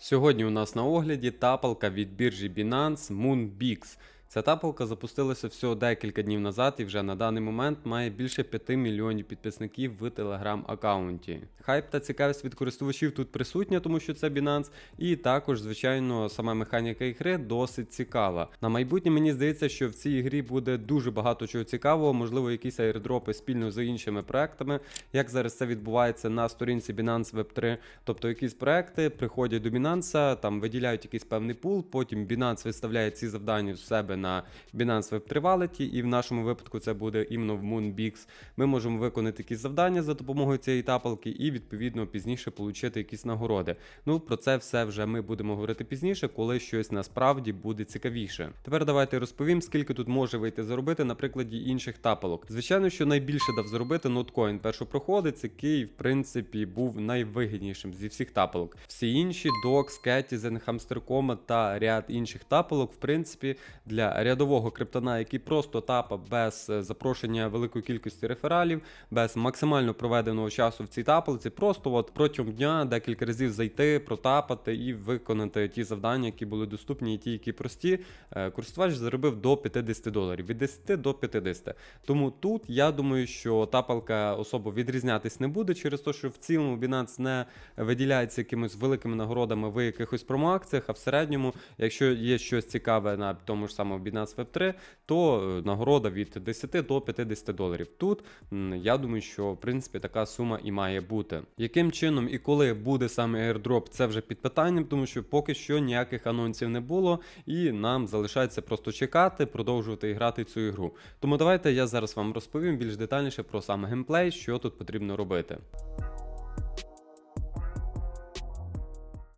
Сьогодні у нас на огляді тапалка від біржі Binance MoonBix. Ця тапалка запустилася всього декілька днів назад і вже на даний момент має більше 5 мільйонів підписників в телеграм-аккаунті. Хайп та цікавість від користувачів тут присутня, тому що це Binance, і також, звичайно, сама механіка ігри досить цікава. На майбутнє мені здається, що в цій грі буде дуже багато чого цікавого, можливо, якісь аірдропи спільно з іншими проектами, як зараз це відбувається на сторінці Binance Web3. Тобто якісь проекти приходять до Binance, там виділяють якийсь певний пул, потім Binance виставляє ці завдання в себе на Binance Web3 Wallet, і в нашому випадку це буде іменно в Moonbix. Ми можемо виконати якісь завдання за допомогою цієї тапалки і відповідно пізніше отримати якісь нагороди. Ну про це все вже ми будемо говорити пізніше, коли щось насправді буде цікавіше. Тепер давайте розповім, скільки тут може вийти заробити на прикладі інших тапалок. Звичайно, що найбільше дав заробити ноткоін першопроходець, який в принципі був найвигіднішим зі всіх тапалок. Всі інші Dox, Ketizen, Hamster.com та ряд інших тапалок, в принципі, для рядового криптона, який просто тапа без е, запрошення великої кількості рефералів, без максимально проведеного часу в цій тапалці, просто от протягом дня декілька разів зайти, протапати і виконати ті завдання, які були доступні, і ті, які прості. е, Користувач заробив до 50 доларів від 10 до 50. Тому тут я думаю, що тапалка особо відрізнятись не буде через те, що в цілому Binance не виділяється якимись великими нагородами в якихось промоакціях, а в середньому, якщо є щось цікаве на тому ж самому Binance Web 3, то е, нагорода від 10 до 50 доларів. Тут я думаю, що в принципі така сума і має бути. Яким чином і коли буде саме airdrop, це вже під питанням, тому що поки що ніяких анонсів не було, і нам залишається просто чекати, продовжувати грати цю ігру. Тому давайте я зараз вам розповім більш детальніше про саме геймплей, що тут потрібно робити.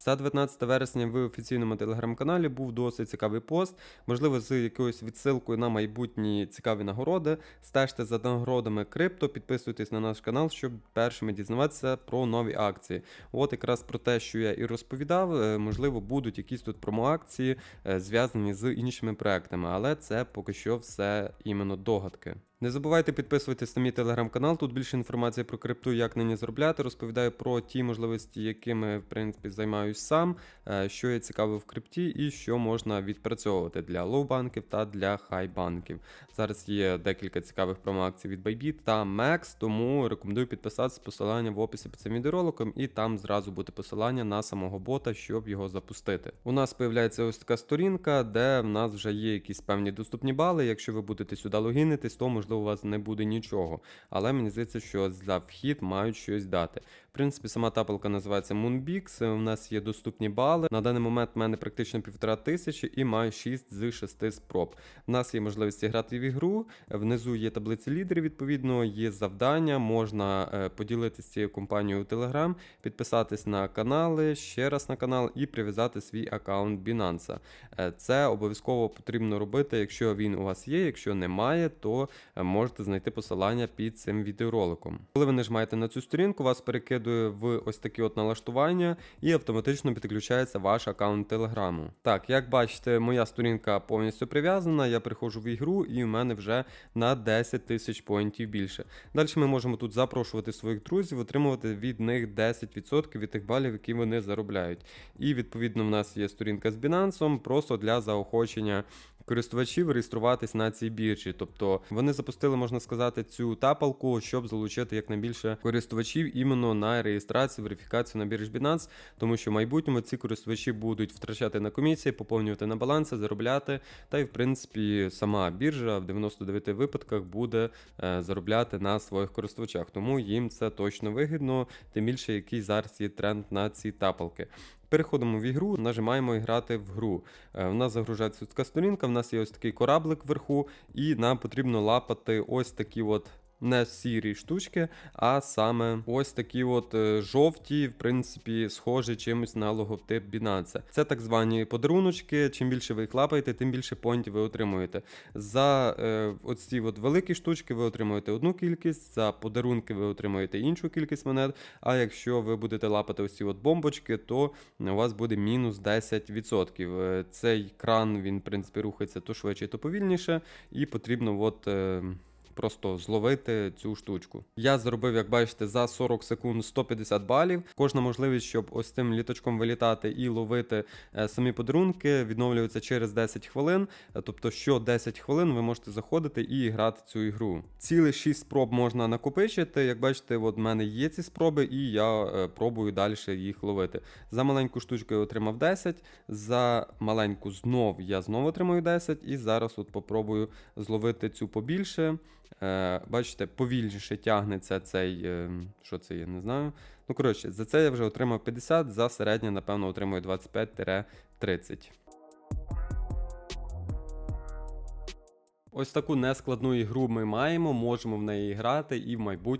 За 19 вересня в офіційному телеграм-каналі був досить цікавий пост, можливо, з якоюсь відсилкою на майбутні цікаві нагороди. Стежте за нагородами крипто, підписуйтесь на наш канал, щоб першими дізнаватися про нові акції. От якраз про те, що я і розповідав, е, можливо, будуть якісь тут промоакції, е, зв'язані з іншими проектами, але це поки що все іменно догадки. Не забувайте підписуватись на мій телеграм-канал. Тут більше інформації про крипту, як нині заробляти. Розповідаю про ті можливості, якими в принципі займаюсь сам, е, що є цікаво в крипті і що можна відпрацьовувати для лоу-банків та для хай-банків. Зараз є декілька цікавих промоакцій від Bybit та Max, тому рекомендую підписатися посилання в описі під цим відеороликом, і там зразу буде посилання на самого бота, щоб його запустити. У нас появляється ось така сторінка, де в нас вже є якісь певні доступні бали. Якщо ви будете сюди логінитись, то можливо у вас не буде нічого. Але мені здається, що за вхід мають щось дати. В принципі, сама тапалка називається Moonbix. У нас є доступні бали. На даний момент в мене практично півтора тисячі і маю 6 з 6 спроб. У нас є можливість грати в ігру. Внизу є таблиці лідерів, відповідно, є завдання. Можна е, поділитися цією компанією у Telegram, підписатись на канали, ще раз на канал і прив'язати свій аккаунт Binance. Е, Це обов'язково потрібно робити, якщо він у вас є. Якщо немає, то е, можете знайти посилання під цим відеороликом. Коли ви нажимаєте на цю сторінку, вас перекидує в ось такі от налаштування і автоматично підключається ваш аккаунт Телеграму. Так, як бачите, моя сторінка повністю прив'язана. Я приходжу в ігру, і в мене вже на 10 тисяч поінтів більше. Далі ми можемо тут запрошувати своїх друзів, отримувати від них 10% від тих балів, які вони заробляють. І відповідно в нас є сторінка з Binance, просто для заохочення користувачів реєструватись на цій біржі. Тобто вони запустили, можна сказати, цю тапалку, щоб залучити якнайбільше користувачів іменно на реєстрацію, верифікацію на біржі Binance, тому що в майбутньому ці користувачі будуть втрачати на комісії, поповнювати на баланси, заробляти. Та й в принципі сама біржа в 99 випадках буде е, заробляти на своїх користувачах. Тому їм це точно вигідно, тим більше який зараз є тренд на ці тапалки. Переходимо в ігру, нажимаємо грати в гру. У В нас загружається така сторінка, в нас є ось такий кораблик вверху, і нам потрібно лапати ось такі от. Не сірі штучки, а саме ось такі от е, жовті, в принципі, схожі чимось на логотип Binance. Це так звані подаруночки. Чим більше ви їх лапаєте, тим більше поінтів ви отримуєте. За е, оці от великі штучки ви отримуєте одну кількість, за подарунки ви отримуєте іншу кількість монет. А якщо ви будете лапати ось ці от бомбочки, то у вас буде мінус 10%. Е, Цей кран він, в принципі, рухається то швидше, то повільніше, і потрібно от. е, просто зловити цю штучку. Я зробив, як бачите, за 40 секунд 150 балів. Кожна можливість, щоб ось цим літачком вилітати і ловити е, самі подарунки, відновлюється через 10 хвилин. Е, Тобто, що 10 хвилин ви можете заходити і грати цю ігру. Цілих 6 спроб можна накопичити. Як бачите, от в мене є ці спроби, і я е, пробую далі їх ловити. За маленьку штучку я отримав 10, за маленьку знов я знову отримую 10, і зараз от попробую зловити цю побільше. Е, бачите, повільніше тягнеться цей. Е, що це є, не знаю. Ну, коротше, за це я вже отримав 50, за середнє, напевно, отримую 25-30. Ось таку нескладну ігру ми маємо, можемо в неї грати і в майбутньому.